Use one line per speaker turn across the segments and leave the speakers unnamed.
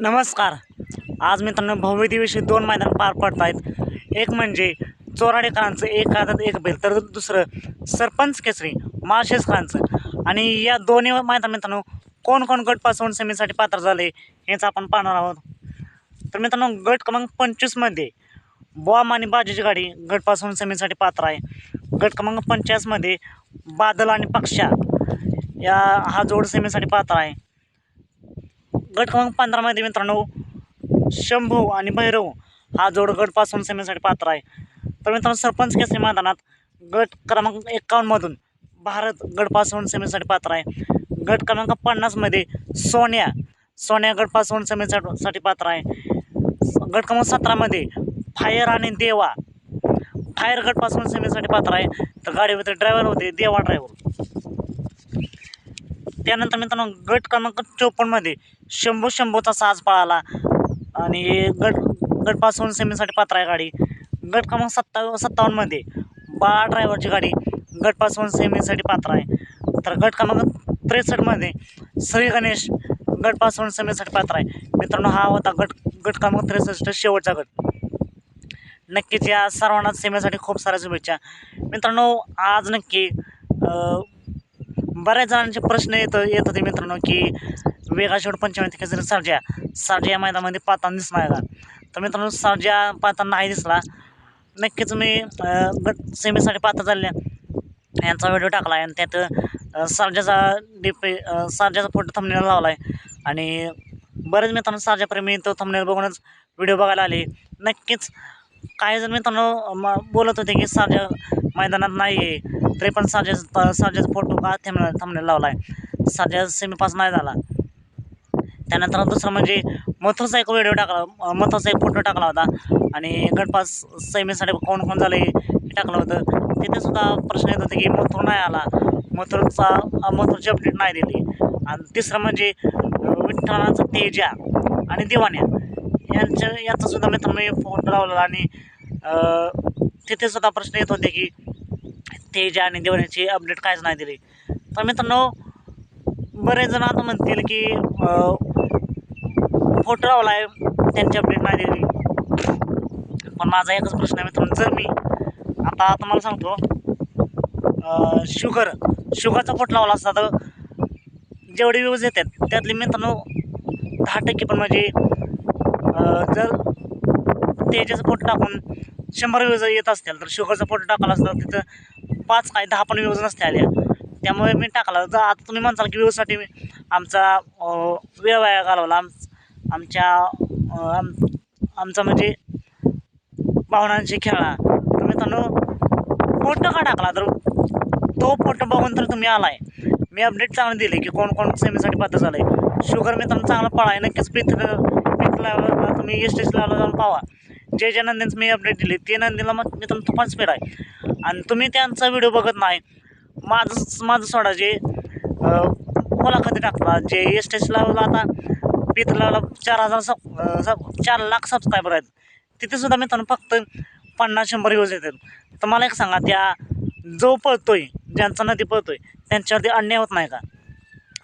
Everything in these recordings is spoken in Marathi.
नमस्कार. आज मित्रांनो भव्य दिवशी दोन मैदान पार पडत आहेत एक म्हणजे चोराडेकरांचं एक हातात एक बैल तर दुसरं सरपंच केसरी माळशेसकरांचं आणि या दोन्ही मैदान मित्रांनो कोण कोण गटपासून सेमीसाठी पात्र झाले हेच आपण पाहणार आहोत. तर मित्रांनो गट क्रमांक पंचवीसमध्ये बॉम आणि बाजूची गाडी गटपासून सेमीसाठी पात्र आहे. गट क्रमांक पंचाळीसमध्ये बादल आणि पक्षा या हा जोड सेमीसाठी पात्र आहे. गट क्रमांक पंधरामध्ये मित्रांनो शंभू आणि भैरव हा जोड गटपासून सेमीसाठी पात्र आहे. तर मित्रांनो सरपंच केसरी मैदानात गट क्रमांक एक्कावन्नमधून भारत गटपासून सेमीसाठी पात्र आहे. गट क्रमांक पन्नासमध्ये सोन्या सोन्या गटपासून सेमीसाठी पात्र आहे. गट क्रमांक सतरामध्ये फायर आणि देवा फायर गटपासून सेमीसाठी पात्र आहे. तर गाडीमध्ये ड्रायव्हर होते देवा ड्रायव्हर त्यानंतर मित्रांनो गट क्रमांक चोपन्नमध्ये शंभू शंभूचा साज पळाला. आणि गट गटपासून सेमीसाठी पात्र आहे गाडी. गट क्रमांक सत्ता सत्तावन्नमध्ये बाळा ड्रायव्हरची गाडी गटपासून सेमीसाठी पात्र आहे. तर गट क्रमांक त्रेसष्टमध्ये श्री गणेश गटपासून सेमीसाठी पात्र आहे. मित्रांनो हा होता गट गट क्रमांक त्रेसष्ट शेवटचा गट. नक्कीच या सर्वांना सेमीसाठी खूप साऱ्या शुभेच्छा. मित्रांनो आज नक्की बऱ्याच जणांचे प्रश्न येत येत होते मित्रांनो की वेगाशेवट शेवट पंचमी केसरी सर्जा या मैदानामध्ये पाताना दिसला का? तर मित्रांनो सारजा पाताना नाही दिसला. नक्कीच मी गट सेमीसाठी पात्र झाल्या यांचा व्हिडिओ टाकला आहे आणि त्यात सारजाचा डिपे डीपी फोटो थंबनेल लावला आहे आणि बरेच मित्रांनो सर्जाप्रेमी तो थंबनेल बघूनच व्हिडिओ बघायला आले. नक्कीच काही जण मित्रांनो म बोलत होते की सर्जा मैदानात नाही आहे तरी पण सर्जाचा सारजाचा फोटो का थंबनेल थंबनेल लावला आहे सर्जा सेमीपास नाही झाला. त्यानंतर दुसरं म्हणजे मथुरचा एक व्हिडिओ टाकला मथुरचा एक फोटो टाकला होता. आणि गणपास सेमीसाठी कोण कोण झालं हे टाकलं होतं. तिथे सुद्धा प्रश्न येत होते की मथुर नाही आला. मथुरचा मथुरची अपडेट नाही दिली. आणि तिसरं म्हणजे अं, विठ्ठलाचा तेजा आणि दिवाण्या यांच्या याचा सुद्धा मित्रांनो मी फोटो लावलेला आणि तिथेसुद्धा तिथे सुद्धा प्रश्न येत होते की तेजा आणि दिवाण्याची अपडेट काहीच नाही दिली. तर मित्रांनो बरेच जण आता म्हणतील की फोटो लावला आहे त्यांची अपडेट नाही दिली पण माझा एकच प्रश्न आहे मित्रांनो जर मी आता तुम्हाला सांगतो शुगर शुगरचा फोटो लावला असता तर जेवढे व्ह्यूज येतात त्यातले मित्रांनो दहा टक्के पण म्हणजे जर तेजाचा फोटो टाकून शंभर व्ह्यूज येत असतील तर शुगरचा फोटो टाकला असता तिथं पाच काय दहा पण व्ह्यूज नसते आल्या. त्यामुळे मी टाकला. जर आता तुम्ही म्हणसाल की व्ह्यूजसाठी आमचा वेळ वाया घालवला. आम आमच्या आम आमचा म्हणजे भावनांशी खेळा तर मित्रांनो फोटो का टाकला? तर तो फोटो बघून तर तुम्ही आलाय. मी अपडेट चांगले दिले की कोण कोण सेमीसाठी पात्र झालं आहे शुगर मित्रांनो चांगला पळाय नक्कीच पीठ पिथला तुम्ही एस टी लावला जाऊन पावा. जे जे नंदींचं मी अपडेट दिली. ते नंदीला मग मित्रांनो तुफान स्पीड आहे. आणि तुम्ही त्यांचा व्हिडिओ बघत नाही. माझं माझं सोडा जे मुलाखती टाकता जे एस टी आता पितलाला चार हजार सब सब चार लाख सबस्क्रायबर आहेत. तिथेसुद्धा मित्रांनो फक्त पन्नास शंभर व्ह्यूज येतात. तर मला एक सांगा त्या जो पळतोय ज्यांचा नदी पळतोय त्यांच्यावरती अन्याय होत नाही का?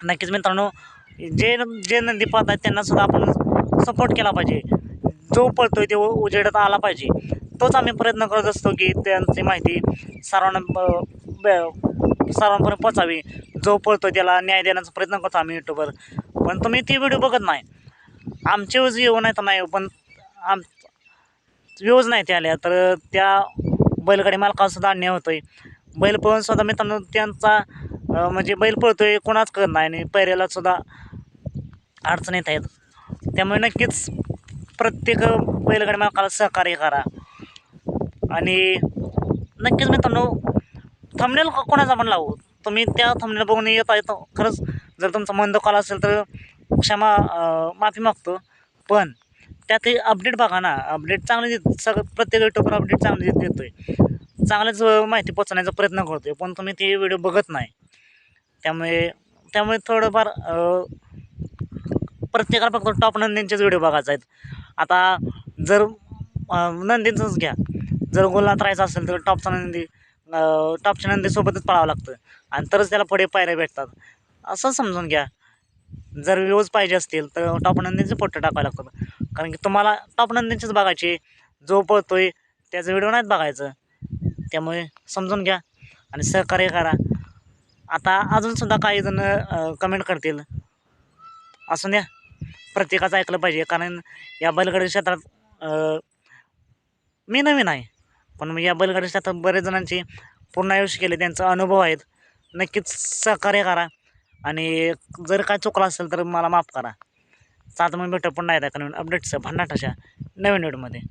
नक्कीच मित्रांनो जे जे नदी पळत आहेत त्यांनासुद्धा आपण सपोर्ट केला पाहिजे. जो पळतोय ते उ- उजेडात आला पाहिजे. तोच आम्ही प्रयत्न करत असतो की त्यांची माहिती सर्वांना ब- ब- सर्वांपर्यंत पोचावी जो पळतो त्याला न्याय देण्याचा प्रयत्न करतो आम्ही यूट्यूबवर पण तुम्ही ती व्हिडिओ बघत नाही. आमचे व्यूज येऊ नाही तर नाही पण आम व्यूज नाही ते आल्या तर त्या बैलगाडी मालकाला सुद्धा होतं आहे बैल पळूनसुद्धा मी मित्रांनो त्यांचा म्हणजे बैल पळतो आहे कोणाच करत नाही आणि पैऱ्यालासुद्धा अडचण येत आहेत. त्यामुळे नक्कीच प्रत्येक बैलगाडी मालकाला सहकार्य करा. आणि नक्कीच मित्रांनो थंबनेल कोणाचा पण लावू. तुम्ही त्या थंबनेल बघून येत आहे तर खरंच जर तुमचा मन दुखाला असेल तर क्षमा माफी मागतो. पण त्यात अपडेट बघा ना अपडेट चांगले देत सगळं प्रत्येक युट्यूबवर अपडेट चांगले देत देतो आहे अं, माहिती पोचवण्याचा प्रयत्न करतो आहे पण तुम्ही ते व्हिडिओ बघत नाही. त्यामुळे त्यामुळे थोडंफार प्रत्येकाला फक्त टॉप नंदींचेच व्हिडिओ बघायचा आहेत. आता जर अं, नंदींचंच घ्या. जर गोलात राहायचं असेल तर टॉपचा नंदी टॉपच्या नंदीसोबतच पळावं लागतं. आणि तरच त्याला पुढे पायऱ्या भेटतात. असं समजून घ्या. जर व्ह्यूज पाहिजे असतील तर टॉपनंदींचे फोटो टाकायला लागतात. कारण की तुम्हाला टॉपनंदींचेच बघायचे. जो पळतो आहे त्याचा व्हिडिओ नाहीत बघायचं. त्यामुळे समजून घ्या आणि सहकार्य करा. आता अजूनसुद्धा काही जण कमेंट करतील. असून द्या. प्रत्येकाचं ऐकलं पाहिजे. कारण या बैलगाडी क्षेत्रात मी नवीन आहे. पण या बैलगाडी क्षेत्रात बरेच जणांचे पूर्ण आयुष्य केले. त्यांचा अनुभव आहेत. नक्कीच सहकार्य करा. आणि जर काय चुकलं असेल तर मला माफ करा. चालतं मग भेटू पण नाही कारण अपडेट्स भन्नाट अशा नवीन व्हिडिओमध्ये